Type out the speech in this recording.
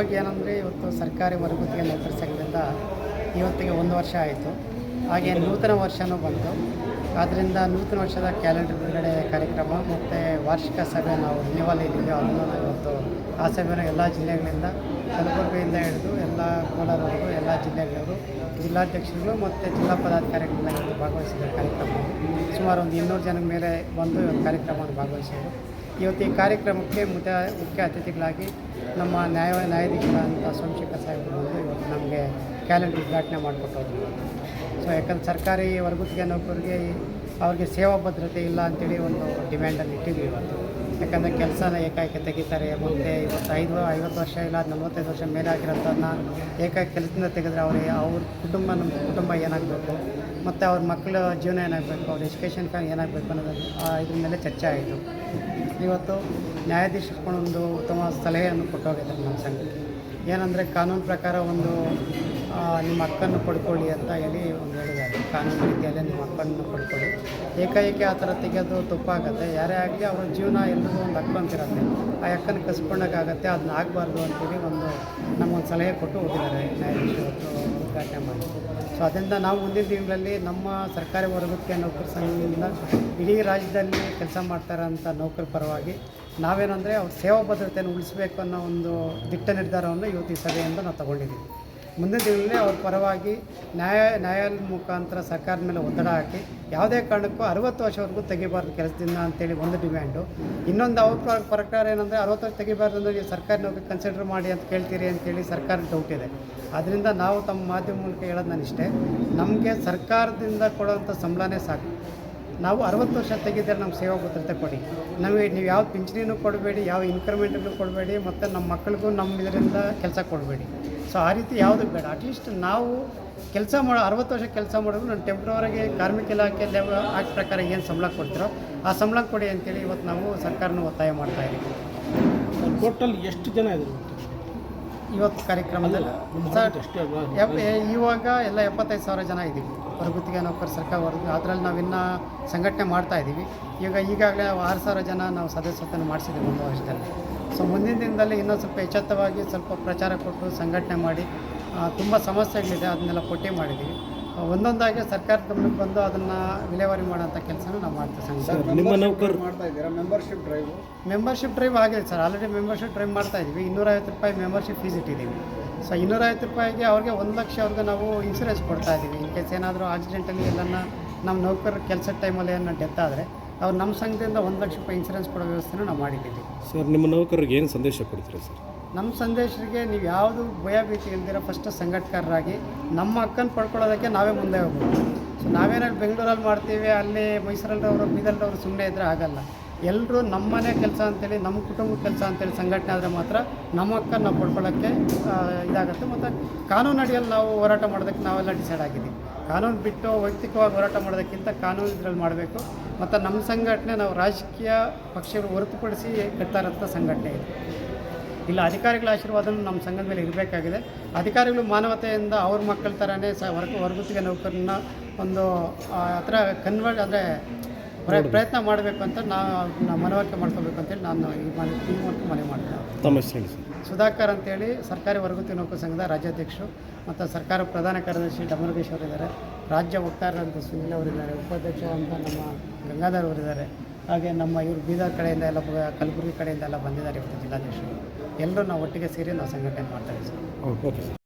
ಸರ್ಕಾರಿ ಮರುಗುತ್ತಿಗೆ ನೌಕರ ಸಂಘದಿಂದ ಇವತ್ತಿಗೆ ಒಂದು ವರ್ಷ ಆಯಿತು. ಹಾಗೆ ನೂತನ ವರ್ಷವೂ ಬಂತು. ಆದ್ದರಿಂದ ನೂತನ ವರ್ಷದ ಕ್ಯಾಲೆಂಡರ್ ಬಿಡುಗಡೆ ಕಾರ್ಯಕ್ರಮ ಮತ್ತು ವಾರ್ಷಿಕ ಸಭೆ ನಾವು ನೀವಲ್ಲಿ ಇದ್ದೀವಿ. ಅದನ್ನು ಇವತ್ತು ಆ ಸಭೆಯನ್ನು ಎಲ್ಲ ಜಿಲ್ಲೆಗಳಿಂದ ಕಲಬುರಗಿಯಿಂದ ಹಿಡಿದು ಎಲ್ಲ ಕೋಲಾರವರು ಎಲ್ಲ ಜಿಲ್ಲೆಗಳವರು, ಜಿಲ್ಲಾಧ್ಯಕ್ಷರುಗಳು ಮತ್ತು ಜಿಲ್ಲಾ ಪದಾಧಿಕಾರಿಗಳಿಂದ ಇವತ್ತು ಭಾಗವಹಿಸಿದ ಕಾರ್ಯಕ್ರಮ. ಸುಮಾರು ಒಂದು ಇನ್ನೂರು ಜನ ಮೇಲೆ ಬಂದು ಇವತ್ತು ಕಾರ್ಯಕ್ರಮವನ್ನು ಭಾಗವಹಿಸಿದರು. ಇವತ್ತು ಈ ಕಾರ್ಯಕ್ರಮಕ್ಕೆ ಮುಖ್ಯ ಮುಖ್ಯ ಅತಿಥಿಗಳಾಗಿ ನಮ್ಮ ನ್ಯಾಯ ನ್ಯಾಯಾಧೀಶರಾದಂಥ ಸೋಮಶೇಖರ್ ಸಾಹೇಬರು ಇವತ್ತು ನಮಗೆ ಕ್ಯಾಲೆಂಡರ್ ಉದ್ಘಾಟನೆ ಮಾಡಿಕೊಟ್ಟೋದ್ರು ಸೊ ಯಾಕಂದ್ರೆ ಸರ್ಕಾರಿ ವರ್ಗುತ್ತಿಗೆ ನೌಕರಿಗೆ ಅವ್ರಿಗೆ ಸೇವಾ ಭದ್ರತೆ ಇಲ್ಲ ಅಂತೇಳಿ ಒಂದು ಡಿಮ್ಯಾಂಡಲ್ಲಿ ಇಟ್ಟಿದ್ವಿ ಇವತ್ತು. ಯಾಕಂದರೆ ಕೆಲಸನ ಏಕಾಏಕಿ ತೆಗಿತಾರೆ. ಮತ್ತು ಇವತ್ತು ಐದು ಐವತ್ತು ವರ್ಷ ಇಲ್ಲ, ನಲ್ವತ್ತೈದು ವರ್ಷ ಮೇಲೆ ಆಗಿರೋಂಥದ್ದನ್ನ ಏಕಾಏಕಿ ಕೆಲಸದಿಂದ ತೆಗೆದ್ರೆ ಅವ್ರಿಗೆ ಅವ್ರ ಕುಟುಂಬ ನಮ್ಮ ಕುಟುಂಬ ಏನಾಗಬೇಕು, ಮತ್ತು ಅವ್ರ ಮಕ್ಕಳ ಜೀವನ ಏನಾಗಬೇಕು, ಅವ್ರ ಎಜುಕೇಷನ್ ಏನಾಗಬೇಕು ಅನ್ನೋದು ಇದ್ರ ಮೇಲೆ ಚರ್ಚೆ ಆಯಿತು. ಇವತ್ತು ನ್ಯಾಯಾಧೀಶರು ಒಂದು ಉತ್ತಮ ಸಲಹೆಯನ್ನು ಕೊಟ್ಟೋಗಿದ್ದಾರೆ ನಮ್ಮ ಸಂಘಕ್ಕೆ. ಏನಂದರೆ ಕಾನೂನು ಪ್ರಕಾರ ಒಂದು ನಿಮ್ಮ ಹಕ್ಕನ್ನು ಪಡ್ಕೊಳ್ಳಿ ಅಂತ ಹೇಳಿ ಒಂದು ಹೇಳಿದ್ದಾರೆ. ಕಾನೂನು ರೀತಿಯಲ್ಲೇ ನಿಮ್ಮ ಹಕ್ಕನ್ನು ಪಡ್ಕೊಳ್ಳಿ. ಏಕಾಏಕಿ ಆ ಥರ ತೆಗೆಯೋದು ತಪ್ಪಾಗುತ್ತೆ. ಯಾರೇ ಆಗಲಿ ಅವರ ಜೀವನ ಎಲ್ಲರೂ ಒಂದು ಹಕ್ಕು ಅಂತಿರತ್ತೆ. ಆ ಅಕ್ಕನ ಕಸ್ಕೊಂಡಾಗತ್ತೆ ಅದನ್ನ ಆಗಬಾರ್ದು ಅಂತೇಳಿ ಒಂದು ನಮಗೊಂದು ಸಲಹೆ ಕೊಟ್ಟು ಹೋಗಿದ್ದಾರೆ. ನ್ಯಾಯಾಧೀಶರು ಉದ್ಘಾಟನೆ ಮಾಡಿ. ಸೊ ಅದರಿಂದ ನಾವು ಮುಂದಿನ ದಿನಗಳಲ್ಲಿ ನಮ್ಮ ಸರ್ಕಾರಿ ವರ್ಗಕ್ಕೆ ನೌಕರ ಸಂಘದಿಂದ ಇಡೀ ರಾಜ್ಯದಲ್ಲಿ ಕೆಲಸ ಮಾಡ್ತಾರಂಥ ನೌಕರ ಪರವಾಗಿ ನಾವೇನಂದರೆ ಅವ್ರ ಸೇವಾ ಭದ್ರತೆಯನ್ನು ಉಳಿಸಬೇಕು ಅನ್ನೋ ಒಂದು ದಿಟ್ಟ ನಿರ್ಧಾರವನ್ನು ಇವತ್ತು ಈ ಸಭೆಯಿಂದ ನಾವು ತಗೊಂಡಿದ್ದೀವಿ. ಮುಂದಿನ ದಿನಗಳಲ್ಲಿ ಅವ್ರ ಪರವಾಗಿ ನ್ಯಾಯ ನ್ಯಾಯಾಲಯದ ಮುಖಾಂತರ ಸರ್ಕಾರದ ಮೇಲೆ ಒತ್ತಡ ಹಾಕಿ ಯಾವುದೇ ಕಾರಣಕ್ಕೂ ಅರವತ್ತು ವರ್ಷವರೆಗೂ ತೆಗಿಬಾರ್ದು ಕೆಲಸದಿಂದ ಅಂತೇಳಿ ಒಂದು ಡಿಮ್ಯಾಂಡು. ಇನ್ನೊಂದು ಅವ್ರ ಪ್ರಕಾರ ಏನಂದರೆ ಅರವತ್ತು ವರ್ಷ ತೆಗಿಬಾರ್ದು ಅಂದರೆ ನೀವು ಸರ್ಕಾರಿ ನೌಕರಿ ಕನ್ಸಿಡರ್ ಮಾಡಿ ಅಂತ ಕೇಳ್ತೀರಿ ಅಂತೇಳಿ ಸರ್ಕಾರದ ಡೌಟ್ ಇದೆ. ಆದ್ದರಿಂದ ನಾವು ತಮ್ಮ ಮಾಧ್ಯಮ ಮೂಲಕ ಹೇಳೋದು ನಾನು ಇಷ್ಟೇ ನಮಗೆ ಸರ್ಕಾರದಿಂದ ಕೊಡೋವಂಥ ಸಂಬಳನೇ ಸಾಕು. ನಾವು ಅರವತ್ತು ವರ್ಷ ತೆಗೆದರೆ ನಮ್ಮ ಸೇವಾ ಭದ್ರತೆ ಕೊಡಿ. ನಮಗೆ ನೀವು ಯಾವ ಪಿಂಚಣಿನೂ ಕೊಡಬೇಡಿ, ಯಾವ ಇನ್ಕ್ರಿಮೆಂಟನ್ನು ಕೊಡಬೇಡಿ, ಮತ್ತು ನಮ್ಮ ಮಕ್ಕಳಿಗೂ ನಮ್ಮ ಇದರಿಂದ ಕೆಲಸ ಕೊಡಬೇಡಿ. ಸೊ ಆ ರೀತಿ ಯಾವುದು ಬೇಡ. ಅಟ್ಲೀಸ್ಟ್ ನಾವು ಕೆಲಸ ಮಾಡೋ ಅರವತ್ತು ವರ್ಷ ಕೆಲಸ ಮಾಡಿದ್ರು ನಾನು ಟೆಂಪ್ರವರಿಗೆ ಕಾರ್ಮಿಕ ಇಲಾಖೆ ಲೆವೆಲ್ ಆ ಪ್ರಕಾರ ಏನು ಸಂಬಳ ಕೊಡ್ತೀರೋ ಆ ಸಂಬಳ ಕೊಡಿ ಅಂತೇಳಿ ಇವತ್ತು ನಾವು ಸರ್ಕಾರನ ಒತ್ತಾಯ ಮಾಡ್ತಾ ಇದ್ದೀವಿ ಟೋಟಲ್ ಎಷ್ಟು ಜನ ಇದ್ರು? ಇವತ್ತು ಕಾರ್ಯಕ್ರಮದಲ್ಲಿ ಇವಾಗ ಎಲ್ಲ ಎಪ್ಪತ್ತೈದು ಸಾವಿರ ಜನ ಇದ್ದೀವಿ. ಹೊರಗುತ್ತಿಗೆ ನೌಕರ ಸರ್ಕಾರ ವರ್ಗ ಅದರಲ್ಲಿ ನಾವು ಇನ್ನೂ ಸಂಘಟನೆ ಮಾಡ್ತಾ ಇದ್ದೀವಿ ಈಗ ಈಗಾಗಲೇ ಆರು ಸಾವಿರ ಜನ ನಾವು ಸದಸ್ಯತೆಯನ್ನು ಮಾಡಿಸಿದ್ದೀವಿ ಒಂದು ವರ್ಷದಲ್ಲಿ. ಸೊ ಮುಂದಿನ ದಿನದಲ್ಲಿ ಇನ್ನೊಂದು ಸ್ವಲ್ಪ ಎಚ್ಚೆತ್ತವಾಗಿ ಸ್ವಲ್ಪ ಪ್ರಚಾರ ಕೊಟ್ಟು ಸಂಘಟನೆ ಮಾಡಿ ತುಂಬ ಸಮಸ್ಯೆಗಳಿದೆ ಅದನ್ನೆಲ್ಲ ಪಟ್ಟಿ ಮಾಡಿದ್ದೀವಿ. ಒಂದೊಂದಾಗಿ ಸರ್ಕಾರ ಗಮನಕ್ಕೆ ಬಂದು ಅದನ್ನು ವಿಲೇವಾರಿ ಮಾಡೋಂಥ ಕೆಲಸನ ನಾವು ಮಾಡ್ತೀವಿ ಸರ್ ನಿಮ್ಮ ನೌಕರ್ ಮಾಡ್ತಾ ಇದ್ದೀರಾ? ಮೆಂಬರ್ಶಿಪ್ ಡ್ರೈವ್ ಮೆಂಬರ್ಶಿಪ್ ಡ್ರೈವ್ ಆಗಿದೆ ಸರ್. ಆಲ್ರೆಡಿ ಮೆಂಬರ್ಶಿಪ್ ಡ್ರೈವ್ ಮಾಡ್ತಾ ಇದ್ದೀವಿ. ಇನ್ನೂರೈವತ್ತು ರೂಪಾಯಿ ಮೆಂಬರ್ಶಿಪ್ ಫೀಸ್ ಇಟ್ಟಿದ್ದೀವಿ. ಸೊ ಇನ್ನೂರೈವತ್ತು ರೂಪಾಯಿಗೆ ಅವ್ರಿಗೆ ಒಂದು ಲಕ್ಷವರೆಗೂ ನಾವು ಇನ್ಸೂರೆನ್ಸ್ ಕೊಡ್ತಾ ಇದ್ದೀವಿ. ಇನ್ ಕೇಸ್ ಏನಾದರೂ ಆಕ್ಸಿಡೆಂಟಲ್ಲಿ ಎಲ್ಲನ ನಮ್ಮ ನೌಕರರು ಕೆಲಸದ ಟೈಮಲ್ಲಿ ಏನೋ ಡೆತ್ ಆದರೆ ಅವ್ರು ನಮ್ಮ ಸಂಘದಿಂದ ಒಂದು ಲಕ್ಷ ರೂಪಾಯಿ ಇನ್ಸೂರೆನ್ಸ್ ಕೊಡೋ ವ್ಯವಸ್ಥೆನೂ ನಾವು ಮಾಡಿದ್ದೀವಿ. ಸರ್ ನಿಮ್ಮ ನೌಕರರಿಗೆ ಏನು ಸಂದೇಶ ಕೊಡ್ತೀರಾ ಸರ್? ನಮ್ಮ ಸಂದೇಶರಿಗೆ ನೀವು ಯಾವುದು ಭಯಭೀತಿ ಇಲ್ದಿರೋ ಫಸ್ಟ್ ಸಂಘಟಕರಾಗಿ ನಮ್ಮ ಅಕ್ಕನ ಪಡ್ಕೊಳ್ಳೋದಕ್ಕೆ ನಾವೇ ಮುಂದೆ ಹೋಗ್ಬೋದು ಸೊ ನಾವೇನಾದ್ರು ಬೆಂಗಳೂರಲ್ಲಿ ಮಾಡ್ತೀವಿ ಅಲ್ಲಿ ಮೈಸೂರಲ್ಲವರು ಬೀದರ್ದವರು ಸುಮ್ಮನೆ ಇದ್ದರೆ ಆಗಲ್ಲ. ಎಲ್ಲರೂ ನಮ್ಮನೆ ಕೆಲಸ ಅಂತೇಳಿ ನಮ್ಮ ಕುಟುಂಬದ ಕೆಲಸ ಅಂತೇಳಿ ಸಂಘಟನೆ ಆದರೆ ಮಾತ್ರ ನಮ್ಮ ಹಕ್ಕನ್ನು ನಾವು ಪಡ್ಕೊಳ್ಳೋಕ್ಕೆ ಇದಾಗುತ್ತೆ. ಮತ್ತು ಕಾನೂನು ಅಡಿಯಲ್ಲಿ ನಾವು ಹೋರಾಟ ಮಾಡೋದಕ್ಕೆ ನಾವೆಲ್ಲ ಡಿಸೈಡ್ ಆಗಿದ್ದೀವಿ. ಕಾನೂನು ಬಿಟ್ಟು ವೈಯಕ್ತಿಕವಾಗಿ ಹೋರಾಟ ಮಾಡೋದಕ್ಕಿಂತ ಕಾನೂನು ಇದರಲ್ಲಿ ಮಾಡಬೇಕು. ಮತ್ತು ನಮ್ಮ ಸಂಘಟನೆ ನಾವು ರಾಜಕೀಯ ಪಕ್ಷಗಳು ಹೊರತುಪಡಿಸಿ ಕಟ್ತಾ ಇರೋಂಥ ಸಂಘಟನೆ ಇದೆ. ಇಲ್ಲ, ಅಧಿಕಾರಿಗಳ ಆಶೀರ್ವಾದ ನಮ್ಮ ಸಂಘದ ಮೇಲೆ ಇರಬೇಕಾಗಿದೆ. ಅಧಿಕಾರಿಗಳು ಮಾನವತೆಯಿಂದ ಅವ್ರ ಮಕ್ಕಳ ಥರನೇ ಸ ವರ್ಗ ವರ್ಗುತ್ತಿಗೆ ನೌಕರನ್ನ ಒಂದು ಥರ ಕನ್ವರ್ಟ್ ಅಂದರೆ ಪ್ರಯತ್ನ ಮಾಡಬೇಕು ಅಂತ ನಾವು ನಾವು ಮನವರಿಕೆ ಮಾಡ್ಕೋಬೇಕು ಅಂತೇಳಿ ನಾನು ಈ ಮನೆ ಈ ಮೂಲಕ ಮನೆ ಮಾಡ್ತೀನಿ. ತಮ್ಮ ಹೆಸರು ಹೇಳಿ ಸರ್. ಸುಧಾಕರ್ ಅಂತೇಳಿ ಸರ್ಕಾರಿ ವರ್ಗತಿ ನೌಕರ ಸಂಘದ ರಾಜ್ಯಾಧ್ಯಕ್ಷರು ಮತ್ತು ಸರ್ಕಾರ ಪ್ರಧಾನ ಕಾರ್ಯದರ್ಶಿ ಡಮರುಗೇಶ್ ಅವರಿದ್ದಾರೆ. ರಾಜ್ಯ ವಕ್ತಾರರಂತ ಸುನಿಲ್ ಅವರಿದ್ದಾರೆ ಉಪಾಧ್ಯಕ್ಷ ಅಂತ ನಮ್ಮ ಗಂಗಾಧರ್ ಅವರಿದ್ದಾರೆ. ಹಾಗೆ ನಮ್ಮ ಇವರು ಬೀದರ್ ಕಡೆಯಿಂದ ಎಲ್ಲ ಕಲಬುರಗಿ ಕಡೆಯಿಂದ ಎಲ್ಲ ಬಂದಿದ್ದಾರೆ ಇವತ್ತು ಜಿಲ್ಲಾಧ್ಯಕ್ಷರು. ಎಲ್ಲರೂ ನಾವು ಒಟ್ಟಿಗೆ ಸೇರಿ ನಾವು ಸಂಘಟನೆ ಮಾಡ್ತಾ ಇದ್ದೀವಿ ಸರ್. Okay sir.